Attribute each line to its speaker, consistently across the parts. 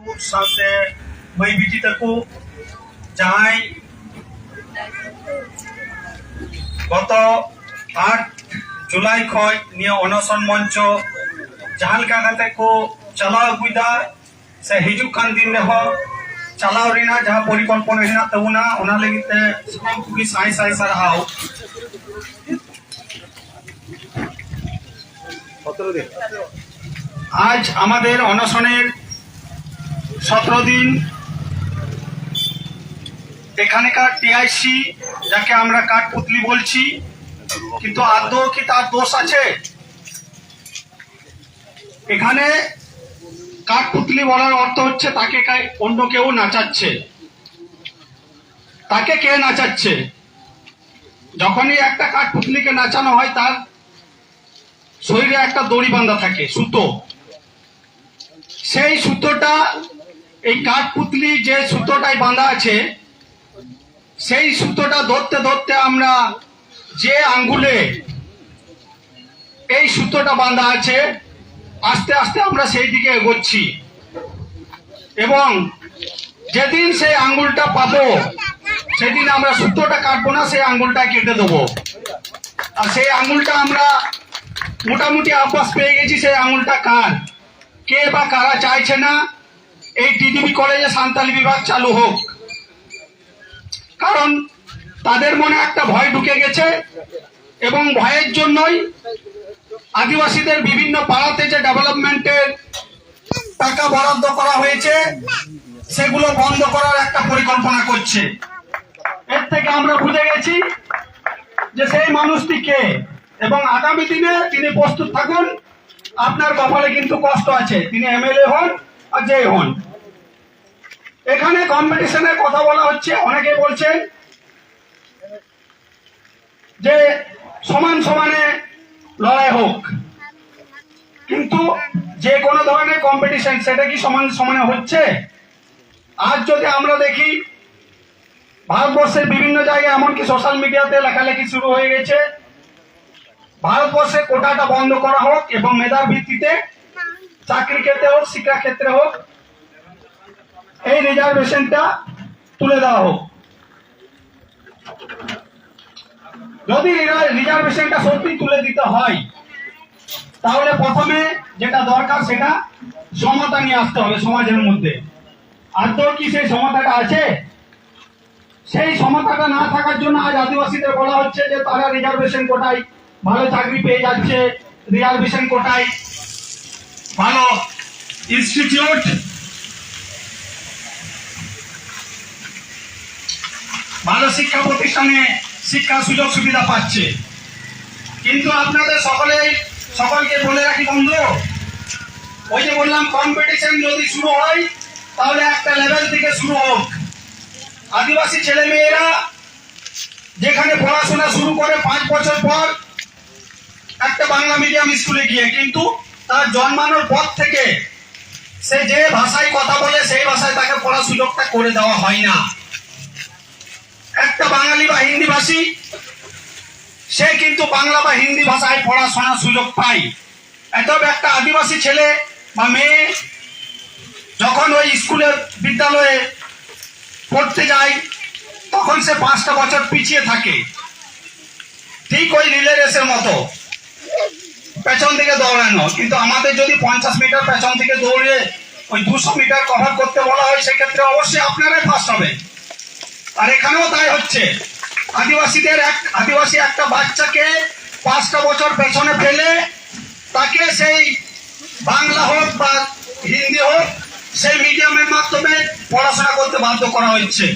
Speaker 1: ᱥᱟᱶᱛᱮ ᱢᱟᱹᱭ ᱵᱤᱴᱤ ᱛᱟᱠᱚ ᱡᱟᱦᱟᱸᱭ ᱜᱚᱛᱚ ᱟᱴ ᱡᱩᱞᱟᱭ ᱠᱷᱚᱱ ᱱᱤᱭᱟᱹ ᱚᱱᱚᱥᱚᱱ ᱢᱚᱧᱪᱚ ᱡᱟᱦᱟᱸ ᱞᱮᱠᱟ ᱠᱟᱛᱮ ᱠᱚ ᱪᱟᱞᱟᱣ ᱟᱹᱜᱩᱭᱮᱫᱟ ᱥᱮ ᱦᱤᱡᱩᱜ ᱠᱟᱱ ᱫᱤᱱ ᱨᱮᱦᱚᱸ ᱪᱟᱞᱟᱣ ᱨᱮᱱᱟᱜ ᱡᱟᱦᱟᱸ ᱯᱚᱨᱤᱠᱚᱞᱯᱚᱱᱟ ᱦᱮᱱᱟᱜ ᱛᱟᱵᱚᱱᱟ ᱚᱱᱟ ᱞᱟᱹᱜᱤᱫ ᱛᱮ ᱥᱟᱱᱟᱢ ᱠᱚᱜᱮ ᱥᱟᱭ ᱥᱟᱭ ᱥᱟᱨᱦᱟᱣ আজ আমাদের অনশনের সতেরো দিন। এখানকার টিআইসি, যাকে আমরা কাঠপুতলি বলছি, কিন্তু আদৌ কি তার দোষ আছে? এখানে কাঠপুতলি বলার অর্থ হচ্ছে তাকে অন্য কেউ নাচাচ্ছে। তাকে কে নাচাচ্ছে? যখনই একটা কাঠপুতলিকে নাচানো হয়, তার শরীরে একটা দড়ি বাঁধা থাকে, সুতো। সেই সুতোটা এই কাঠপুতলি যে সুতোটায় বাঁধা আছে, সেই সুতোটা ধরতে ধরতে আমরা যে আঙ্গুলে এই সুতোটা বাঁধা আছে, আস্তে আস্তে আমরা সেই দিকে এগোচ্ছি। এবং যেদিন সেই আঙ্গুলটা পাবো, সেদিন আমরা সুতোটা কাটবো না, সেই আঙ্গুলটা কেটে দেবো। আর সেই আঙ্গুলটা আমরা মোটামুটি আব্বাস পেয়ে গেছি, সেই আঙুলটা কার? কে বা কারা চাইছে না? এই টিডিবি কলেজে সান্তালি বিভাগ চালু হোক। কারণ তাদের মনে একটা ভয় ঢুকে গেছে এবং ভয়ের জন্যই আদিবাসীদের বিভিন্ন পাড়াতে যে ডেভেলপমেন্টের টাকা বরাদ্দ করা হয়েছে, সেগুলো বন্ধ করার একটা পরিকল্পনা করছে। এর থেকে আমরা বুঝে গেছি যে সেই মানুষটি কে এবং আগামী দিনে তিনি প্রস্তুত থাকুন। আপনার কপালে কিন্তু কষ্ট আছে। তিনি এমএলএ হন আর যে হন। এখানে কম্পিটিশনের কথা বলা হচ্ছে অনেকে বলছেন যে সমান সমানে লড়াই হোক। কিন্তু যে কোনো ধরনের কম্পিটিশন সেটা কি সমান সমানে হচ্ছে? আজ যদি আমরা দেখি, ভারতবর্ষের বিভিন্ন জায়গায় এমনকি সোশ্যাল মিডিয়াতে লেখালেখি শুরু হয়ে গেছে। ভারতবর্ষে কোটাটা বন্ধ করা হোক এবং মেধার ভিত্তিতে চাকরি ক্ষেত্রে হোক, শিক্ষা ক্ষেত্রে হোক, এই রিজার্ভেশনটা তুলে দেওয়া হোক। যদি রিজার্ভেশনটা সত্যি তুলে দিতে হয়, তাহলে প্রথমে যেটা দরকার সেটা সমতা নিয়ে আসতে হবে সমাজের মধ্যে। আদৌ কি সেই সমতাটা আছে? সেই সমতাটা না থাকার জন্য আজ আদিবাসীদের বলা হচ্ছে যে তারা রিজার্ভেশন কোটায় ভালো চাকরি পেয়ে যাচ্ছে রিজার্ভেশন কোটায় ভালো ইনস্টিটিউট ভালো শিক্ষা প্রতিষ্ঠানে শিক্ষার সুযোগ সুবিধা পাচ্ছে। কিন্তু আপনাদের সকলেই, সকলকে বলে রাখি বন্ধু, ওই যে বললাম কম্পিটিশন যদি শুরু হয়, তাহলে একটা লেভেল থেকে শুরু হোক। আদিবাসী ছেলে মেয়েরা যেখানে পড়াশোনা শুরু করে পাঁচ বছর পর, একটা বাংলা মিডিয়াম স্কুলে গিয়ে, কিন্তু তার জন্মানোর পর থেকে সে যে ভাষায় কথা বলে, সেই ভাষায় তাকে পড়ার সুযোগটা করে দেওয়া হয় না। একটা বাঙালি বা হিন্দি ভাষী সে কিন্তু বাংলা বা হিন্দি ভাষায় পড়াশোনার সুযোগ পায়। এত একটা আদিবাসী ছেলে বা মেয়ে যখন ওই স্কুলের বিদ্যালয়ে পড়তে যায়, তখন সে পাঁচটা বছর পিছিয়ে থাকে। ঠিক ওই রিলে রেসের মতো। পেছন থেকে দৌড়ানো। কিন্তু আমাদের যদি পঞ্চাশ মিটার পেছন থেকে দৌড়ে ওই দুশো মিটার কভার করতে বলা হয়, সেক্ষেত্রে অবশ্যই আপনারাই ফার্স্ট হবে আর এখানেও তাই হচ্ছে। আদিবাসীদের এক, আদিবাসী একটা বাচ্চাকে পাঁচটা বছর পেছনে ফেলে তাকে সেই বাংলা হোক বা হিন্দি হোক, সেই মিডিয়ামের মাধ্যমে পড়াশোনা করতে বাধ্য করা হচ্ছে।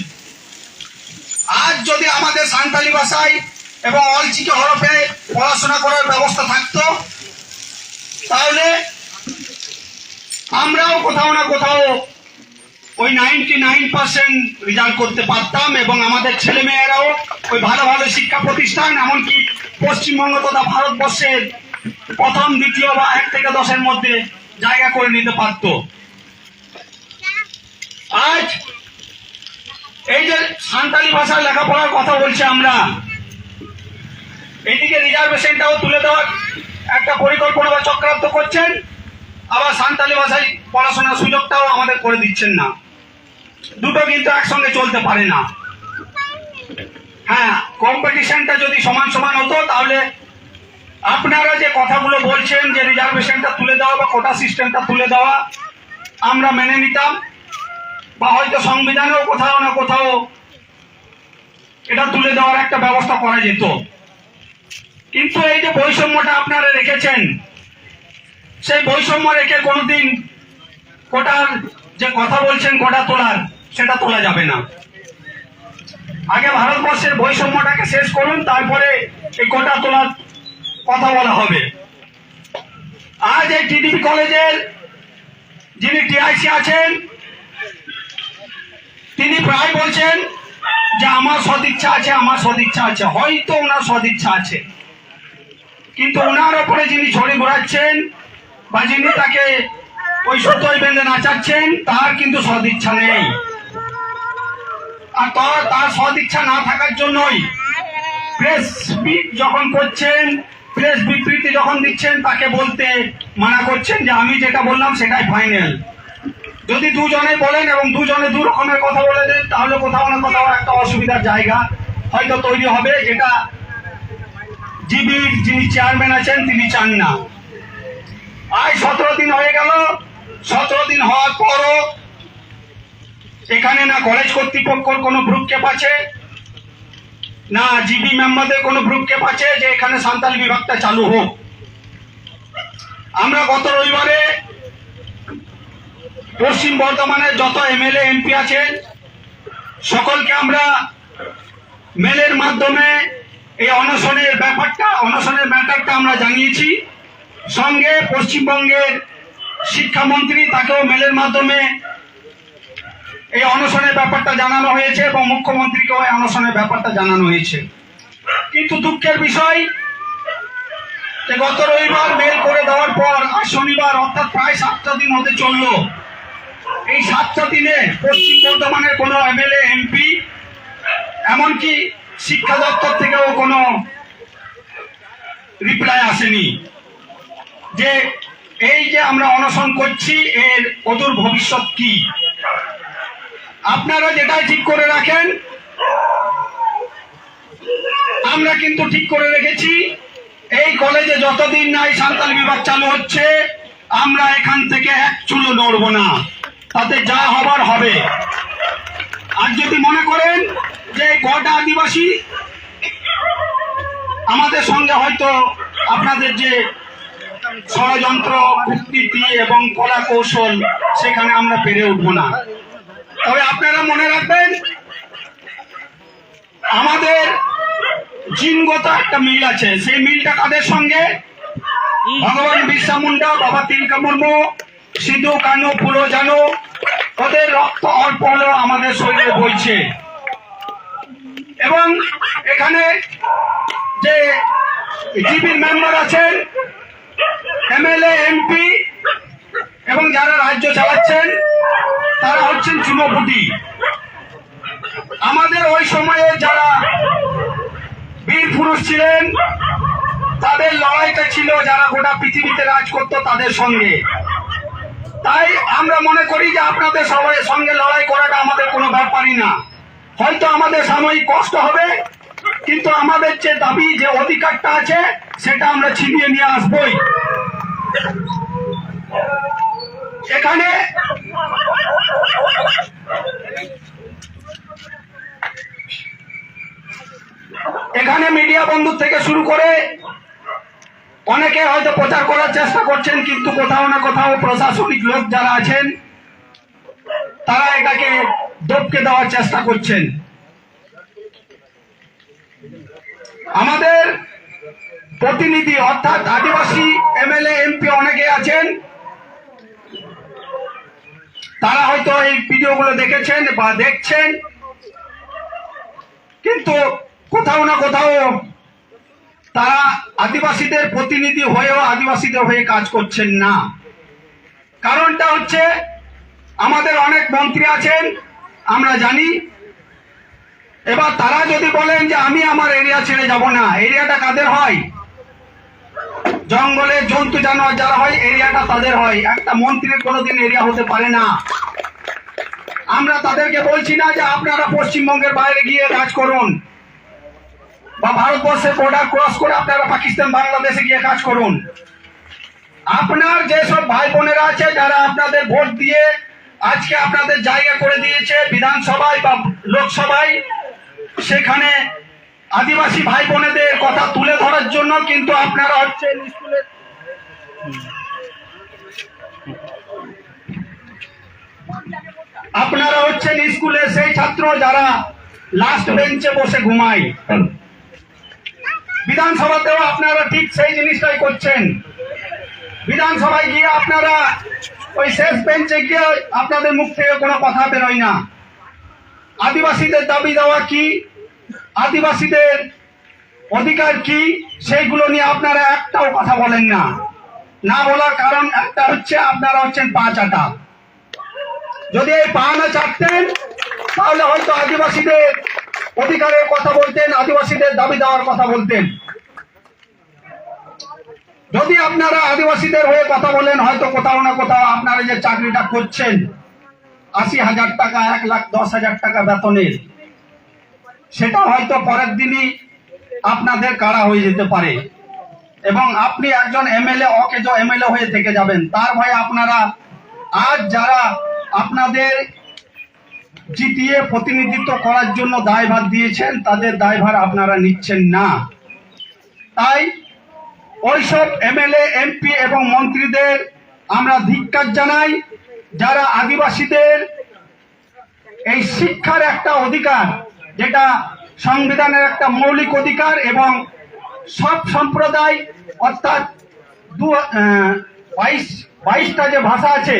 Speaker 1: আজ যদি আমাদের সান্তালি ভাষায় এবং অলচিকি হরফে পড়াশোনা করার ব্যবস্থা থাকতো তাহলে আমরাও কোথাও না কোথাও ওই নাইনটি নাইন পার্সেন্ট রেজাল্ট করতে পারতাম এবং আমাদের ছেলে মেয়েরাও ওই ভালো ভালো শিক্ষা প্রতিষ্ঠান, এমনকি পশ্চিমবঙ্গ তথা ভারতবর্ষের প্রথম, দ্বিতীয় বা এক থেকে দশের মধ্যে জায়গা করে নিতে পারতো। আজ এই যে সান্তালি ভাষায় লেখাপড়ার কথা বলছি আমরা, এদিকে রিজার্ভেশনটাও তুলে দেওয়ার একটা পরিকল্পনা বা চক্রান্ত করছেন, আবার সান্তালি ভাষায় পড়াশোনার সুযোগটাও আমাদের করে দিচ্ছেন না। দুটো কিন্তু একসঙ্গে চলতে পারে না। হ্যাঁ কম্পিটিশনটা যদি সমান সমান হতো, তাহলে আপনারা যে কথাগুলো বলছেন, যে রিজার্ভেশনটা তুলে দেওয়া বা কোটা সিস্টেমটা তুলে দেওয়া, আমরা মেনে নিতাম। বা হয়তো সংবিধানেও কোথাও না কোথাও এটা তুলে দেওয়ার একটা ব্যবস্থা করা যেত। কিন্তু এই যে বৈষম্যটা আপনারা রেখেছেন, সেই বৈষম্য রেখে কোনোদিন কোটার যে কথা বলছেন, কোটা তোলার, সেটা তোলা যাবে না। আগে ভারতবর্ষের বৈষম্যটাকে শেষ করুন, তারপরে এই কোটা তোলার কথা বলা হবে। আজ এই টিডিপি কলেজের যিনি টিআইসি আছেন, তিনি প্রায় বলছেন যে, আমার সদিচ্ছা আছে, আমার সদিচ্ছা আছে। হয়তো ওনার সদিচ্ছা আছে। কিন্তু ওনার ওপরে যিনি ছড়ি ঘোরাচ্ছেন বা যিনি তাকে ওই সুতোয় বেঁধে নাচাচ্ছেন, তার কিন্তু সদিচ্ছা নেই। আর তার তার সদিচ্ছা না থাকার জন্যই প্রেস যখন করছেন প্রেস বিবৃতি যখন দিচ্ছেন, তাকে বলতে মানা করছেন যে আমি যেটা বললাম সেটাই ফাইনাল যদি দুজনে বলেন এবং দুজনে দু রকমের কথা বলে দেন, তাহলে কোথাও না কোথাও একটা অসুবিধার জায়গা হয়তো তৈরি হবে, যেটা জিবির যিনি চেয়ারম্যান আছেন, তিনি চান না। আজ সতেরো দিন হয়ে গেল। সতেরো দিন হওয়ার পরও এখানে না কলেজ কর্তৃপক্ষর কোনো ভ্রুক্ষেপ আছে, না জিবি মেম্বারদের কোনো ভ্রুক্ষেপ আছে যে এখানে সান্তালি বিভাগটা চালু হোক। আমরা গত রবিবারে পশ্চিম বর্ধমানের যত এমএলএ, এমপি আছেন, সকলকে আমরা মেলের মাধ্যমে এই অনশনের ব্যাপারটা, অনশনের ম্যাটারটা আমরা জানিয়েছি। সঙ্গে পশ্চিমবঙ্গের শিক্ষামন্ত্রী, তাকেও মেলের মাধ্যমে এই অনশনের ব্যাপারটা জানানো হয়েছে এবং মুখ্যমন্ত্রীকেও এই অনশনের ব্যাপারটা জানানো হয়েছে। কিন্তু দুঃখের বিষয়, যে গত রবিবার মেল করে দেওয়ার পর আর শনিবার, অর্থাৎ প্রায় সাতটা দিন হতে চলল। এই সাতটা দিনে পশ্চিম বর্ধমানের কোনো এমএলএ, এমপি, এমনকি শিক্ষা দপ্তর থেকেও কোনো রিপ্লাই আসেনি যে এই যে আমরা অনশন করছি, এর অদূর ভবিষ্যৎ কি? আপনারা যেটাই ঠিক করে রাখেন, আমরা কিন্তু ঠিক করে রেখেছি। এই কলেজে যতদিন নাই সান্তাল বিভাগ চালু হচ্ছে, আমরা এখান থেকে এক চুলো নড়বো না। তাতে যা হবার হবে। আর যদি মনে কটা আদিবাসী? আমাদের সঙ্গে হয়তো আপনাদের যে ষড়যন্ত্র কূটনীতি এবং কলা কৌশল, সেখানে আমরা পেরে উঠবো না। তবে আপনারা মনে রাখবেন, আমাদের জিনগত একটা মিল আছে। সেই মিলটা কাদের সঙ্গে? ভগবান বিরসা মুন্ডা, বাবা তিলকা মুর্মু, সিধু, কানু পুরো জানো। ওদের রক্ত অল্প হলেও আমাদের শরীরে বইছে। এবং এখানে যে জিবির মেম্বার আছেন, এমএলএ, এমপি এবং যারা রাজ্য চালাচ্ছেন, তারা হচ্ছেন চুনোপুটি। আমাদের ওই সময়ে যারা বীর পুরুষ ছিলেন, তাদের লড়াইটা ছিল যারা গোটা পৃথিবীতে রাজ করতো তাদের সঙ্গে। তাই আমরা মনে করি যে আপনাদের সবাই সঙ্গে লড়াই করাটা আমাদের কোনো ব্যাপারই না। হয়তো আমাদের সাময়িক কষ্ট হবে, কিন্তু আমাদের যে দাবি, যে অধিকারটা আছে, সেটা আমরা ছিনিয়ে নিয়ে আসবই। এখানে এখানে মিডিয়া বন্ধু থেকে শুরু করে অনেকে হয়তো প্রচার করার চেষ্টা করছেন, কিন্তু কোথাও না কোথাও প্রশাসনিক লোক যারা আছেন, তারা এটাকে দপকে দেওয়ার চেষ্টা করছেন। আমাদের প্রতিনিধি অর্থাৎ আদিবাসী এমএলএ, এমপি অনেকে আছেন। তারা হয়তো এই ভিডিওগুলো দেখেছেন বা দেখছেন। কিন্তু কোথাও না কোথাও তারা আদিবাসীদের প্রতিনিধি হয়েও আদিবাসীদের হয়ে কাজ করছেন না। কারণটা হচ্ছে আমাদের অনেক মন্ত্রী আছেন আমরা জানি। এবার তারা যদি বলেন যে আমি আমার এরিয়া ছেড়ে যাব না, এরিয়াটা কাদের হয়? জঙ্গলে জন্তু জানোয়ার যারা হয়, এরিয়াটা তাদের হয়। একটা মন্ত্রীর কোনোদিন এরিয়া হতে পারে না। আমরা তাদেরকে বলছি না যে আপনারা পশ্চিমবঙ্গের বাইরে গিয়ে কাজ করুন বা ভারতবর্ষের বর্ডার ক্রস করে আপনারা পাকিস্তান, বাংলাদেশে গিয়ে কাজ করুন। আপনার যেসব ভাই বোনেরা আছে, যারা আপনাদের ভোট দিয়ে আজকে আপনাদের জায়গা করে দিয়েছে বিধানসভায় বা লোকসভায়। সেখানে আদিবাসী ভাই বোনেদের কথা তুলে ধরার জন্য কিন্তু আপনারা হচ্ছে স্কুলে। আপনারা হচ্ছেন স্কুলে সেই ছাত্র যারা লাস্ট বেঞ্চে বসে ঘুমায়। বিধানসভাতেও আপনারা ঠিক সেই জিনিসটাই করছেন। বিধানসভায় গিয়ে আপনারা ওই শেষ বেঞ্চে গিয়ে আপনাদের মুখ থেকে কোনো কথা বেরোয় না। আদিবাসীদের দাবি দেওয়া কি? আদিবাসীদের অধিকার কি? সেইগুলো নিয়ে আপনারা একটাও কথা বলেন না। না বলার কারণ একটা হচ্ছে আপনারা হচ্ছেন পা চাটা। যদি এই পা না চাটতেন, তাহলে হয়তো আদিবাসীদের অধিকারের কথা বলতেন, আদিবাসীদের দাবি দেওয়ার কথা বলতেন। যদি আপনারা আদিবাসীদের হয়ে কথা বলেন, হয়তো কোথাও না কোথাও আপনারা যে চাকরিটা করছেন আশি হাজার টাকা, এক লাখ দশ হাজার টাকা বেতনের, সেটা হয়তো পরের দিনই আপনাদের কারা হয়ে যেতে পারে। এবং আপনি একজন এমএলএ, অকেজ এমএলএ হয়ে থেকে যাবেন। তার ভয়ে আপনারা আজ যারা আপনাদের জিতিয়ে প্রতিনিধিত্ব করার জন্য দায়ভার দিয়েছেন, তাদের দায়ভার আপনারা নিচ্ছেন না। তাই ওইসব এমএলএ, এমপি এবং মন্ত্রীদের আমরা ধিক্কার জানাই, যারা আদিবাসীদের এই শিক্ষার একটা অধিকার, যেটা সংবিধানের একটা মৌলিক অধিকার এবং সব সম্প্রদায়, অর্থাৎ দু বাইশ, বাইশটা যে ভাষা আছে,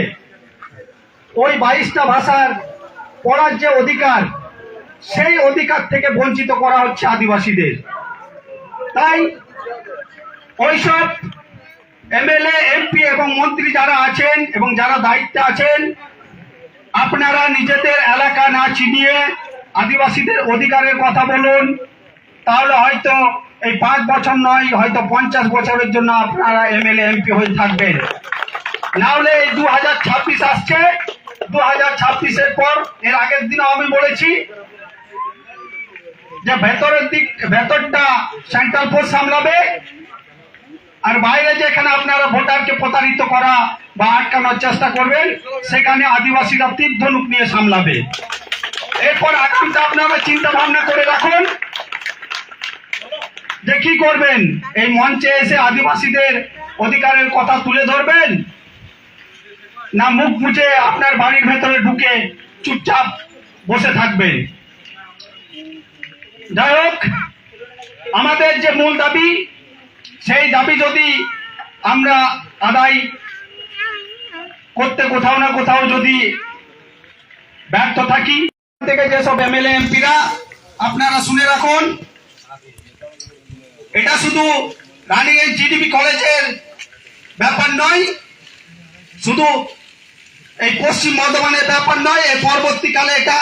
Speaker 1: ওই বাইশটা ভাষার পড়ার যে অধিকার, সেই অধিকার থেকে বঞ্চিত করা হচ্ছে আদিবাসীদের। তাই ওইসব এমএলএ, এমপি এবং মন্ত্রী যারা আছেন এবং যারা দায়িত্বে আছেন, আপনারা নিজেদের এলাকা না চিনিয়ে আদিবাসীদের অধিকারের কথা বলুন। তাহলে হয়তো এই পাঁচ বছর নয়, হয়তো পঞ্চাশ বছরের জন্য আপনারা এমএলএ, এমপি হয়ে থাকবেন। না হলে এই দু হাজার ছাব্বিশ আসছে। দু হাজার ছাব্বিশের পর, এর আগের দিনও আমি বলেছি যে ভেতরের দিক, ভেতরটা সেন্ট্রাল ফোর্স সামলাবে। আর বাইরে যেখানে আপনারা ভোটারকে প্রতারিত করা বা আটকানোর চেষ্টা করবেন, সেখানে আদিবাসীরা তীর ধনুক নিয়ে সামলাবে। এরপর আগামীতে আপনারা চিন্তা ভাবনা করে রাখুন যে কি করবেন? এই মঞ্চে এসে আদিবাসীদের অধিকারের কথা তুলে ধরবেন? না মুখ মুছে আপনার বাড়ির ভেতরে ঢুকে চুপচাপ বসে থাকবেন? যাই হোক, আমাদের যে মূল দাবি সেই দাবি যদি আমরা আদায় করতে কোথাও না কোথাও যদি ব্যর্থ থাকি, থেকে যেসব এমএলএ, এমপিরা, আপনারা শুনে রাখুন, এটা শুধু রানিগঞ্জ জিডিপি কলেজের ব্যাপার নয়, শুধু এই পশ্চিম বর্ধমানের ব্যাপার নয়, এই পরবর্তীকালে এটা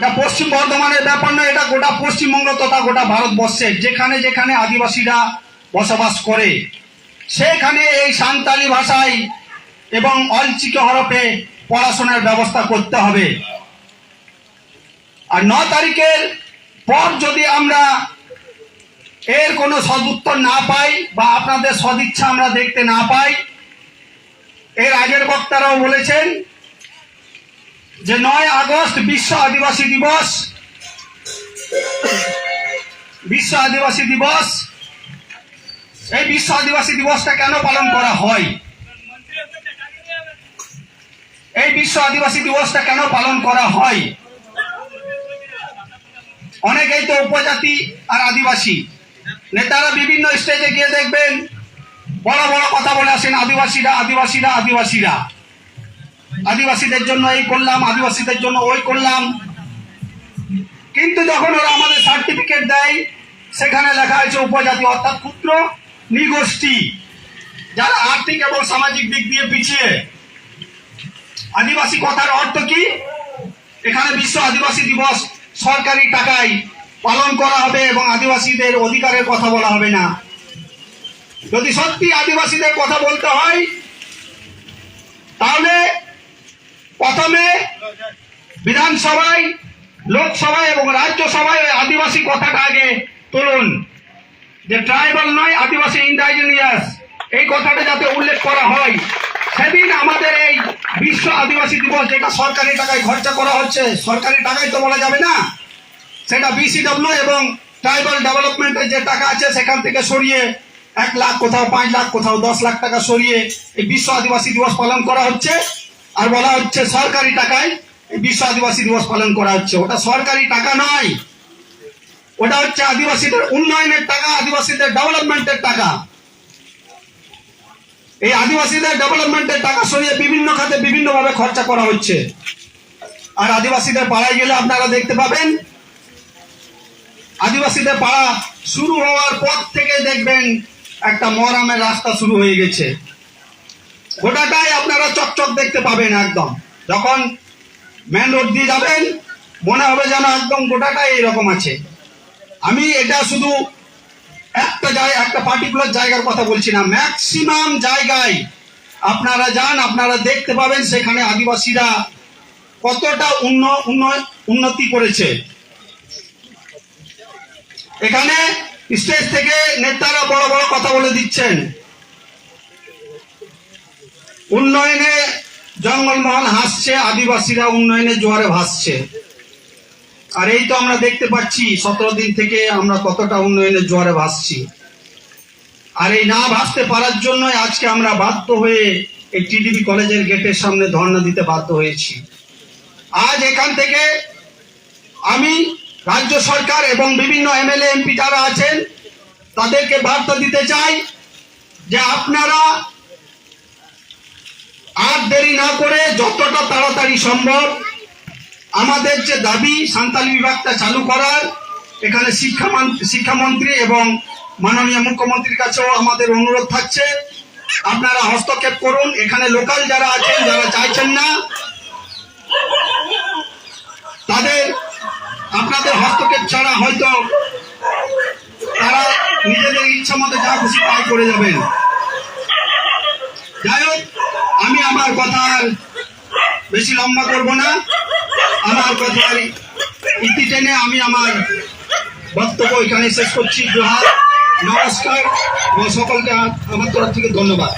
Speaker 1: এটা পশ্চিম বর্ধমানের ব্যাপার নয়, এটা গোটা পশ্চিমবঙ্গ তথা গোটা ভারতবর্ষের, যেখানে যেখানে আদিবাসীরা বসবাস করে। সেখানে এই সান্তালি ভাষায় এবং অলচিক হরফে পড়াশোনার ব্যবস্থা করতে হবে। আর ন তারিখের পর যদি আমরা এর কোনো সদুত্তর না পাই বা আপনাদের সদিচ্ছা আমরা দেখতে না পাই, এর আগের বক্তারাও বলেছেন যে নয় আগস্ট বিশ্ব আদিবাসী দিবস। বিশ্ব আদিবাসী দিবস। এই বিশ্ব আদিবাসী দিবসটা কেন পালন করা হয়? এই বিশ্ব আদিবাসী দিবসটা কেন পালন করা হয়? অনেকেই তো উপজাতি আর আদিবাসী। নেতারা বিভিন্ন স্টেজে গিয়ে দেখবেন, বড় বড় কথা বলে আসেন, আদিবাসীরা আদিবাসীরা আদিবাসীরা। আদিবাসীদের জন্য এই করলাম, আদিবাসীদের জন্য ওই করলাম। কিন্তু যখন ওরা আমাদের সার্টিফিকেট দেয়, সেখানে লেখা আছে উপজাতি অর্থাৎ ক্ষুদ্র নিগোষ্ঠী। যারা আর্থিক এবং সামাজিক দিক দিয়ে পিছিয়ে। আদিবাসী কথার অর্থ কি? এখানে বিশ্ব আদিবাসী দিবস সরকারি টাকায় পালন করা হবে এবং আদিবাসীদের অধিকারের কথা বলা হবে না। যদি সত্যি আদিবাসীদের কথা বলতে হয়, তাহলে প্রথমে বিধানসভায়, লোকসভায় এবং রাজ্যসভায় ওই আদিবাসী কথাটা আগে তুলুন। যে ট্রাইবাল নয়, আদিবাসী ইন্ডাইজিনিয়াস এই কথাটা যাতে উল্লেখ করা হয়। সেদিন আমাদের এই বিশ্ব আদিবাসী দিবস, যেটা সরকারি টাকায় খরচা করা হচ্ছে, সরকারি টাকায় তো বলা যাবে না। সেটা বিসিডব্লিউ এবং ট্রাইবাল ডেভেলপমেন্টের যে টাকা আছে, সেখান থেকে সরিয়ে এক লাখ কোথাও, পাঁচ লাখ কোথাও, দশ লাখ টাকা সরিয়ে এই বিশ্ব আদিবাসী দিবস পালন করা হচ্ছে। আর বলা হচ্ছে সরকারি টাকায় বিশ্ব আদিবাসী দিবস পালন করা হচ্ছে। ওটা সরকারি টাকা নয় ওটা হচ্ছে আদিবাসীদের উন্নয়নের টাকা, আদিবাসীদের ডেভেলপমেন্টের টাকা। এই আদিবাসীদের ডেভেলপমেন্টের টাকা সরিয়ে বিভিন্ন খাতে বিভিন্ন ভাবে খরচা করা হচ্ছে। আর আদিবাসীদের পাড়ায় গেলে আপনারা দেখতে পাবেন, আদিবাসীদের পাড়া শুরু হওয়ার পর থেকে দেখবেন একটা মরামের রাস্তা শুরু হয়ে গেছে। গোটাটাই আপনারা চকচক দেখতে পাবেন একদম। যখন মেন রোড দিয়ে যাবেন, মনে হবে যেন একদম গোটাটাই এরকম আছে। আমি এটা শুধু একটা জায়গা একটা পার্টিকুলার জায়গার কথা বলছি না ম্যাক্সিমাম জায়গায় আপনারা যান, আপনারা দেখতে পাবেন সেখানে আদিবাসীরা কতটা উন্ন- উন্ন- উন্নতি করেছে। এখানে স্টেজ থেকে নেতারা বড় বড় কথা বলে দিচ্ছেন। উন্নয়নে জঙ্গলমহল হাসছে, আদিবাসীরা উন্নয়নে জোয়ারে ভাসছে। আর এই তো আমরা দেখতে পাচ্ছি, সতেরো দিন থেকে আমরা কতটা উন্নয়নের জোয়ারে ভাসছি। আর এই না ভাসতে পারার জন্য আজকে আমরা বাধ্য হয়ে এই টিডিবি কলেজের গেটের সামনে ধর্ণা দিতে বাধ্য হয়েছি। আজ এখান থেকে আমি, রাজ্য সরকার এবং বিভিন্ন এমএলএ, এমপি যারা আছেন, তাদেরকে বার্তা দিতে চাই যে আপনারা আর দেরি না করে যতটা তাড়াতাড়ি সম্ভব আমাদের যে দাবি সান্তালি বিভাগটা চালু করার, এখানে শিক্ষা শিক্ষামন্ত্রী এবং মাননীয় মুখ্যমন্ত্রীর কাছেও আমাদের অনুরোধ থাকছে। আপনারা হস্তক্ষেপ করুন। এখানে লোকাল যারা আছেন, যারা চাইছেন না, তাদের, আপনাদের হস্তক্ষেপ ছাড়া হয়তো তারা নিজেদের ইচ্ছা মতো যা খুশি তাই করে যাবেন। যাই হোক আমি আমার কথা আর বেশি লম্বা করব না। আমার কথার ইতি টেনে আমি আমার বক্তব্য এখানে শেষ করছি। জোহার নমস্কার, এবং সকলকে আমার তরফ থেকে ধন্যবাদ।